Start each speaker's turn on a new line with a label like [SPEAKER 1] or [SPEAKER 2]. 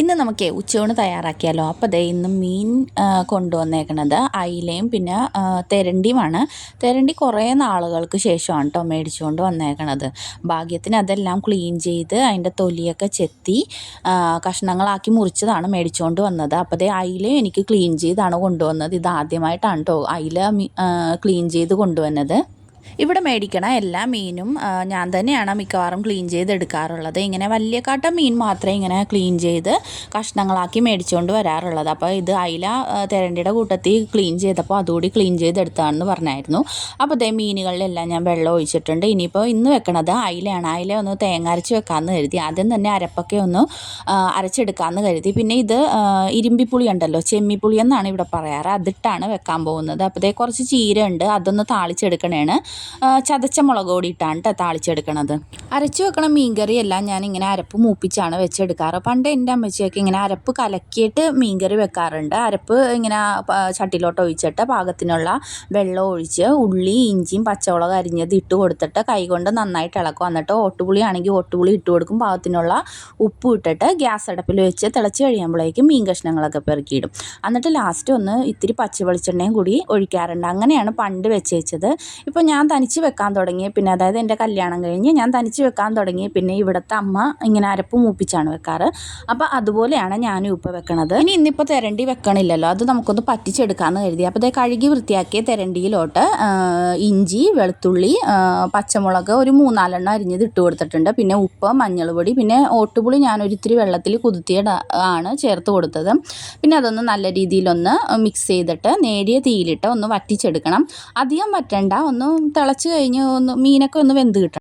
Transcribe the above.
[SPEAKER 1] ഇന്ന് നമുക്ക് ഉച്ചയൂണ് തയ്യാറാക്കിയാലോ? അപ്പോൾ ദേ ഇന്ന് മീൻ കൊണ്ടുവന്നേക്കണത് അയിലയും പിന്നെ തെരണ്ടിയുമാണ്. തെരണ്ടി കുറേ നാളുകൾക്ക് ശേഷമാണ് കേട്ടോ മേടിച്ചുകൊണ്ട് വന്നേക്കണത്. ഭാഗ്യത്തിന് അതെല്ലാം ക്ലീൻ ചെയ്ത് അതിന്റെ തൊലിയൊക്കെ ചെത്തി കഷ്ണങ്ങളാക്കി മുറിച്ചതാണ് മേടിച്ചുകൊണ്ട് വന്നത്. അപ്പോൾ അതേ അയിലയും എനിക്ക് ക്ലീൻ ചെയ്താണ് കൊണ്ടുവന്നത്. ഇത് ആദ്യമായിട്ടാണ് കേട്ടോ അയില ക്ലീൻ ചെയ്ത് കൊണ്ടുവന്നത്. ഇവിടെ മേടിക്കണ എല്ലാ മീനും ഞാൻ തന്നെയാണ് മിക്കവാറും ക്ലീൻ ചെയ്ത് എടുക്കാറുള്ളത് ഇങ്ങനെ വലിയ കാട്ട മീൻ മാത്രമേ ഇങ്ങനെ ക്ലീൻ ചെയ്ത് കഷ്ണങ്ങളാക്കി മേടിച്ചുകൊണ്ട് വരാറുള്ളത്. അപ്പോൾ ഇത് അയില തെരണ്ടിയുടെ കൂട്ടത്തിൽ ക്ലീൻ ചെയ്തപ്പോൾ അതുകൂടി ക്ലീൻ ചെയ്തെടുത്താണെന്ന് പറഞ്ഞായിരുന്നു. അപ്പോൾ അതേ മീനുകളിലെല്ലാം ഞാൻ വെള്ളം ഒഴിച്ചിട്ടുണ്ട്. ഇനിയിപ്പോൾ ഇന്ന് വെക്കണത് അയിലയാണ്. അയില ഒന്ന് തേങ്ങ അരച്ച് വെക്കാമെന്ന് കരുതി. ആദ്യം തന്നെ അരപ്പൊക്കെ ഒന്ന് അരച്ചെടുക്കാമെന്ന് കരുതി. പിന്നെ ഇത് ഇരുമ്പിപ്പുളി ഉണ്ടല്ലോ ചെമ്മിപ്പുളി എന്നാണ് ഇവിടെ പറയാറ്. അതിട്ടാണ് വെക്കാൻ പോകുന്നത്. അപ്പോൾ കുറച്ച് ചീര ഉണ്ട് അതൊന്ന് താളിച്ചെടുക്കണേണ്. ചതച്ച മുളക് പൊടി ഇട്ടാണ് കേട്ടോ താളിച്ചെടുക്കണത്. അരച്ചു വെക്കണ മീൻകറിയെല്ലാം ഞാൻ ഇങ്ങനെ അരപ്പ് മൂപ്പിച്ചാണ് വെച്ചെടുക്കാറ്. പണ്ട് എന്റെ അമ്മച്ചിയൊക്കെ ഇങ്ങനെ അരപ്പ് കലക്കിയിട്ട് മീൻകറി വെക്കാറുണ്ട്. അരപ്പ് ഇങ്ങനെ ചട്ടിലോട്ട് ഒഴിച്ചിട്ട് പാകത്തിനുള്ള വെള്ളം ഒഴിച്ച് ഉള്ളി ഇഞ്ചിയും പച്ചമുളക് അരിഞ്ഞത് ഇട്ട് കൊടുത്തിട്ട് കൈകൊണ്ട് നന്നായിട്ട് ഇളക്കും. എന്നിട്ട് ഓട്ടുപുളി ആണെങ്കിൽ ഓട്ടുപുളി ഇട്ട് കൊടുക്കും. പാകത്തിനുള്ള ഉപ്പ് ഇട്ടിട്ട് ഗ്യാസ് അടപ്പിൽ വെച്ച് തിളച്ച് കഴിയുമ്പോഴേക്കും മീൻ കഷ്ണങ്ങളൊക്കെ പെറുക്കിയിടും. എന്നിട്ട് ലാസ്റ്റ് ഒന്ന് ഇത്തിരി പച്ച വെളിച്ചെണ്ണയും കൂടി ഒഴിക്കാറുണ്ട്. അങ്ങനെയാണ് പണ്ട് വെച്ചേച്ചത് ഇപ്പോൾ ഞാൻ തനിച്ച് വെക്കാൻ തുടങ്ങി. പിന്നെ അതായത് എന്റെ കല്യാണം കഴിഞ്ഞ് ഞാൻ തനിച്ച് വെക്കാൻ തുടങ്ങി. പിന്നെ ഇവിടുത്തെ അമ്മ ഇങ്ങനെ അരപ്പ് മൂപ്പിച്ചാണ് വെക്കാറ്. അപ്പോൾ അതുപോലെയാണ് ഞാനും ഇപ്പോൾ വെക്കണത്. ഇനി ഇന്നിപ്പോൾ തെരണ്ടി വെക്കണില്ലല്ലോ. അത് നമുക്കൊന്ന് പറ്റിച്ചെടുക്കാമെന്ന് കരുതി. അപ്പോൾ അതേ കഴുകി വൃത്തിയാക്കിയ തെരണ്ടിയിലോട്ട് ഇഞ്ചി വെളുത്തുള്ളി പച്ചമുളക് ഒരു മൂന്നാലെണ്ണം അരിഞ്ഞത് ഇട്ട് കൊടുത്തിട്ടുണ്ട്. പിന്നെ ഉപ്പ് മഞ്ഞൾ പൊടി പിന്നെ ഓട്ടുപുളി ഞാനൊരു ഇത്തിരി വെള്ളത്തിൽ കുതിർത്തിയ ആണ് ചേർത്ത് കൊടുത്തത്. പിന്നെ അതൊന്ന് നല്ല രീതിയിലൊന്ന് മിക്സ് ചെയ്തിട്ട് നേരിയ തീയിലിട്ട് ഒന്ന് വറ്റിച്ചെടുക്കണം. അധികം വറ്റണ്ട. ഒന്ന് തിളച്ച് കഴിഞ്ഞ് ഒന്ന് മീനൊക്കെ ഒന്ന് വെന്ത് കിട്ടണം.